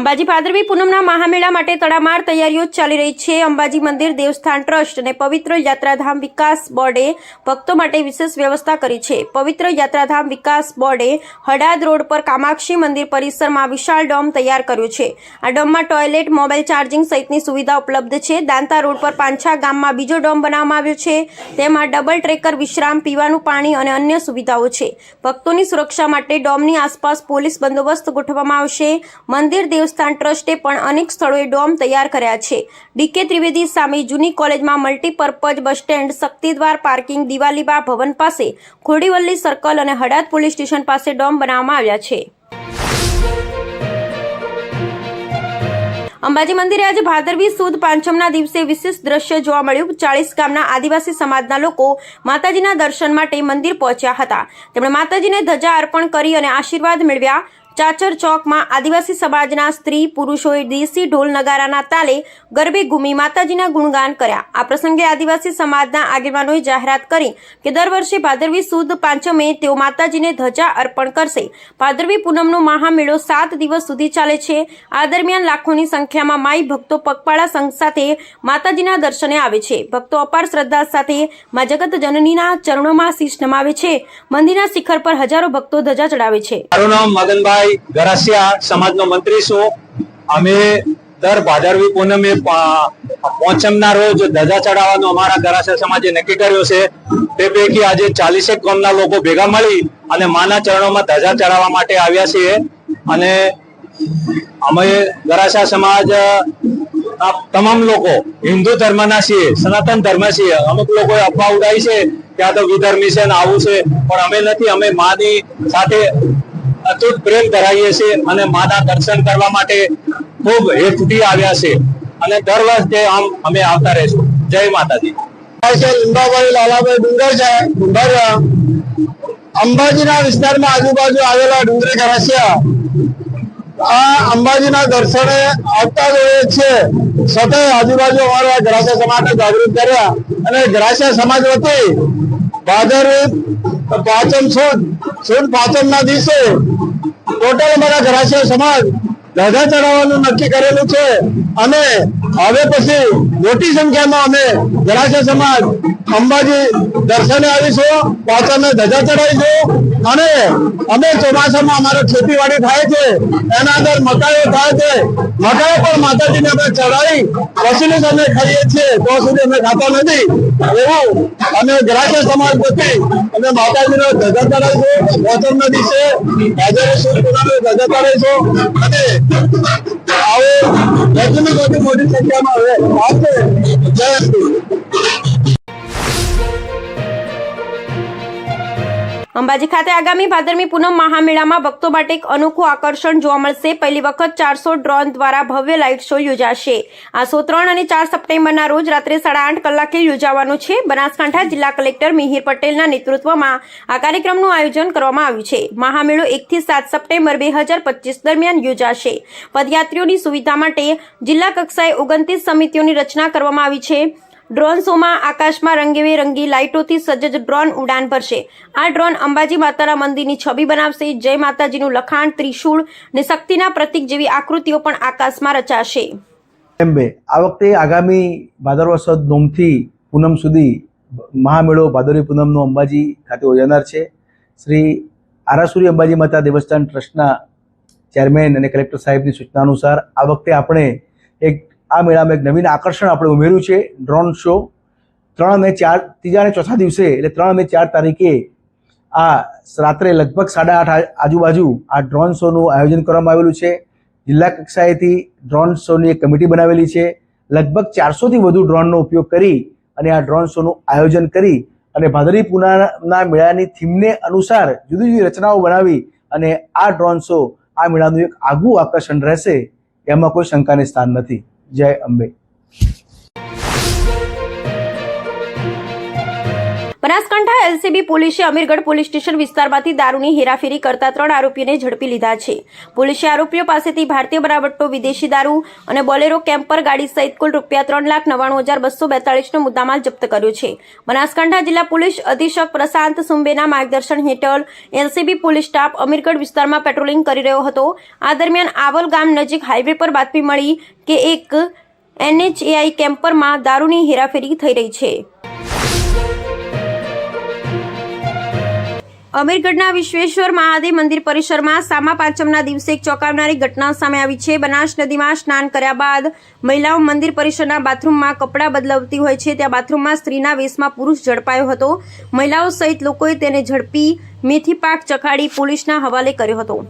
અંબાજી ભાદરવી પૂનમના મહામેળા માટે તડામાર તૈયારીઓ ચાલી રહી છે. અંબાજી મંદિર દેવસ્થાન ટ્રસ્ટ અને પવિત્ર યાત્રાધામ વિકાસ બોર્ડે ભક્તો માટે વિશેષ વ્યવસ્થા કરી છે. પવિત્ર યાત્રાધામ વિકાસ બોર્ડે હડાદ રોડ પર કામાક્ષી મંદિર પરિસરમાં વિશાળ ડોમ તૈયાર કર્યો છે. આ ડોમમાં ટોયલેટ, મોબાઈલ ચાર્જિંગ સહિતની સુવિધા ઉપલબ્ધ છે. દાંતા રોડ પર પાંછા ગામમાં બીજો ડોમ બનાવવામાં આવ્યો છે. તેમાં ડબલ ટ્રેકર, વિશ્રામ, પીવાનું પાણી અને અન્ય સુવિધાઓ છે. ભક્તોની સુરક્ષા માટે ડોમની આસપાસ પોલીસ બંદોબસ્ત ગોઠવવામાં આવશે. મંદિર દેવસ્થાન ટ્રસ્ટે પણ અનેક સ્થળોએ ડોમ તૈયાર કર્યા છે. ડીકે ત્રિવેદી સામે જૂની કોલેજમાં multipurpose bus stand, Shaktidwar parking, Diwaliba Bhavan પાસે ખોડીવલ્લી સર્કલ અને હડાદ પોલીસ સ્ટેશન પાસે ડોમ બનાવવામાં આવ્યા છે. અંબાજી મંદિરે આજે ભાદરવી સુદ પાંચમના દિવસે વિશેષ દ્રશ્ય જોવા મળ્યું. ચાળીસ ગામના આદિવાસી સમાજના લોકો માતાજીના દર્શન માટે મંદિર પહોંચ્યા હતા. તેમણે માતાજીને ધજા અર્પણ કરી અને આશીર્વાદ મેળવ્યા. ચાચર ચોકમાં આદિવાસી સમાજના સ્ત્રી પુરુષોએ દેશી ઢોલ નગારાના તાલે ગરબે ઘૂમી માતાજીના ગુણગાન કર્યા. આ પ્રસંગે આદિવાસી સમાજના આગેવાનોએ જાહેરાત કરી કે દર વર્ષે ભાદરવી સુદ પાંચમે તેઓ માતાજીને ધજા અર્પણ કરશે. ભાદરવી પૂનમનો મહામેળો સાત દિવસ સુધી ચાલે છે. આ દરમિયાન લાખોની સંખ્યામાં માઈ ભક્તો પગપાળા સંઘ સાથે માતાજીના દર્શને આવે છે. ભક્તો અપાર શ્રદ્ધા સાથે મા જગત જનનીના ચરણોમાં શીશ નમાવે છે. મંદિરના શિખર પર હજારો ભક્તો ધજા ચડાવે છે. મગનભાઈ ગરાસિયા સમાજનો મંત્રી છું. અમે દર ભાદરવી પૂનમે પોંચમના રોજ ધજા ચડાવવાનો અમારા ગરાસિયા સમાજે નક્કી કર્યો છે. તે પૈકી આજે ચાલીસેક ગામના લોકો ભેગા મળી અને માના ચરણોમાં ધજા ચડાવવા માટે આવ્યા છીએ. અને અમે ગરાસિયા સમાજ તમામ લોકો, હિન્દુ ધર્મના છીએ, સનાતન ધર્મ છીએ. અમુક લોકોએ અફવા ઉડાવી છે કે આ તો વિધર્મી છે ને આવું છે. પણ અમે નથી, અમે માની સાથે અતૂટ પ્રેમ ધરાવીએ છીએ અને માના દર્શન કરવા માટે ખૂબ હેતુથી આવ્યા છે. અને દર વર્ષે આમ અમે આવતા રહીશું. જય માતાજી. લીંબાભાઈ, લાલાભાઈ ડુંગર છે. ડુંગર અંબાજીના વિસ્તારમાં આજુબાજુ આવેલા ડુંગરી ગરાસિયા આ અંબાજીના દર્શને આવતા જોઈએ છે સતત આજુબાજુ અમારા ગ્રાસ્ય સમાજને જાગૃત કર્યા. અને ગ્રાસ્ય સમાજ વતી ભાદરવી પાંચમ સુદ સુદ પાંચમ ના દિવસે ટોટલ અમારા ઘરાશિયા સમાજ ધજા ચડાવવાનું નક્કી કરેલું છે. અને હવે પછી મોટી સંખ્યામાં અમે ગરાસિયા સમાજ, અંબાજી દર્શને આવીશું પાછળ ધજા ચડાવીશું અને અમે ચોમાસામાં અમારે ખેતીવાડી થાય છે, એના અંદર મકાઈઓ થાય છે. મકાઈઓ પણ માતાજીને અમે ચડાવી પછી અમે ખાઈએ છીએ, તો સુધી અમે ખાતા નથી. એવું અમે ગરાસિયા સમાજ વતી અમે માતાજીનો ધજા ચડાવીશું પાછળ દિવસે હાજર ધજા ચડાવીશું. અને આવો વધુ મોટી સંખ્યામાં હવે આવશે જય અંબાજી ખાતે આગામી ભાદરમી પૂનમ મહામેળામાં ભક્તો માટે એક અનોખું આકર્ષણ જોવા મળશે. પહેલી વખત ચારસો ડ્રોન દ્વારા ભવ્ય લાઇટ શો યોજાશે. આ શો ત્રણ અને ચાર સપ્ટેમ્બરના રોજ રાત્રે સાડા આઠ કલાકે યોજાવાનો છે. બનાસકાંઠા જિલ્લા કલેક્ટર મિહિર પટેલના નેતૃત્વમાં આ કાર્યક્રમનું આયોજન કરવામાં આવ્યું છે. મહામેળો એકથી સાત સપ્ટેમ્બર બે હજાર પચીસ દરમિયાન યોજાશે. પદયાત્રીઓની સુવિધા માટે જિલ્લા કક્ષાએ ઓગણત્રીસ સમિતિઓની રચના કરવામાં આવી છે. ડ્રોન શોમાં આકાશમાં રંગેબેરંગી લાઇટોથી સજ્જ ડ્રોન ઉડાન ભરશે. આ ડ્રોન અંબાજી માતાના મંદિરની છબી બનાવશે. જય માતાજીનું લખાણ, ત્રિશૂળ ને શક્તિના પ્રતીક જેવી આકૃતિઓ પણ આકાશમાં રચાશે. એમ બે આ વખતે આગામી ભાદરવા સદ નોમથી પૂનમ સુધી મહામેળો ભાદરવી પૂનમનો અંબાજી ખાતે યોજાનાર છે. શ્રી આરાસુરી અંબાજી માતા દેવસ્થાન ટ્રસ્ટના ચેરમેન અને કલેક્ટર સાહેબની સૂચના અનુસાર આ વખતે આપણે એક આ મેળામાં એક નવીન આકર્ષણ આપણે ઉમેર્યું છે ડ્રોન શો ત્રણ અને ચાર, ત્રીજા અને ચોથા દિવસે, એટલે ત્રણ અને ચાર તારીખે આ રાત્રે લગભગ સાડા આઠ આજુબાજુ આ ડ્રોન શોનું આયોજન કરવામાં આવેલું છે. જિલ્લા કક્ષાએથી ડ્રોન શોની એક કમિટી બનાવેલી છે. લગભગ ચારસોથી વધુ ડ્રોનનો ઉપયોગ કરી અને આ ડ્રોન શોનું આયોજન કરી અને ભાદરી પૂનાના મેળાની થીમને અનુસાર જુદી જુદી રચનાઓ બનાવી અને આ ડ્રોન શો આ મેળાનું એક આગવું આકર્ષણ રહેશે, એમાં કોઈ શંકાને સ્થાન નથી. જય અંબે. બનાસકાંઠા એલસીબી પોલીસે અમીરગઢ પોલીસ સ્ટેશન વિસ્તારમાંથી દારૂની હેરાફેરી કરતા ત્રણ આરોપીઓને ઝડપી લીધા છે. પોલીસે આરોપીઓ પાસેથી ભારતીય બનાવટનો વિદેશી દારૂ અને બોલેરો કેમ્પર ગાડી સહિત કુલ રૂપિયા ત્રણ લાખ નવ્વાણું હજાર બસો બેતાળીસનો મુદ્દામાલ જપ્ત કર્યો છે. બનાસકાંઠા જિલ્લા પોલીસ અધિક્ષક પ્રશાંત સુંબેના માર્ગદર્શન હેઠળ એલસીબી પોલીસ સ્ટાફ અમીરગઢ વિસ્તારમાં પેટ્રોલિંગ કરી રહ્યો હતો. આ દરમિયાન આવલ ગામ નજીક હાઈવે પર બાતમી મળી કે એક એનએચએઆઈ કેમ્પરમાં દારૂની હેરાફેરી થઈ રહી છે. અમીરગઢના વિશ્વેશ્વર મહાદેવ મંદિર પરિસરમાં સામા પાંચમના દિવસે એક ચોંકાવનારી ઘટના સામે આવી છે. બનાસ નદીમાં સ્નાન કર્યા બાદ મહિલાઓ મંદિર પરિસરના બાથરૂમમાં કપડાં બદલાવતી હોય છે. ત્યાં બાથરૂમમાં સ્ત્રીના વેશમાં પુરુષ ઝડપાયો હતો. મહિલાઓ સહિત લોકોએ તેને ઝડપી મેથી પાક ચખાડી પોલીસના હવાલે કર્યો હતો.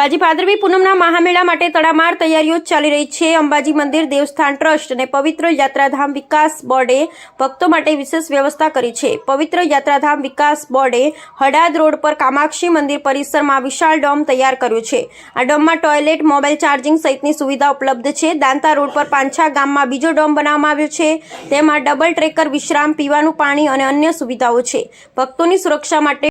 અંબાજી ભાદરવી પૂનમના મહામેળા માટે તડામાર તૈયારીઓ ચાલી રહી છે. અંબાજી મંદિર દેવસ્થાન ટ્રસ્ટ અને પવિત્ર યાત્રાધામ વિકાસ બોર્ડે ભક્તો માટે વિશેષ વ્યવસ્થા કરી છે. પવિત્ર યાત્રાધામ વિકાસ બોર્ડે હડાદ રોડ પર કામાક્ષી મંદિર પરિસરમાં વિશાળ ડોમ તૈયાર કર્યું છે. આ ડોમમાં ટોયલેટ, મોબાઈલ ચાર્જિંગ સહિતની સુવિધા ઉપલબ્ધ છે. દાંતા રોડ પર પાંછા ગામમાં બીજો ડોમ બનાવવામાં આવ્યો છે. તેમાં ડબલ ટ્રેકર, વિશ્રામ, પીવાનું પાણી અને અન્ય સુવિધાઓ છે. ભક્તોની સુરક્ષા માટે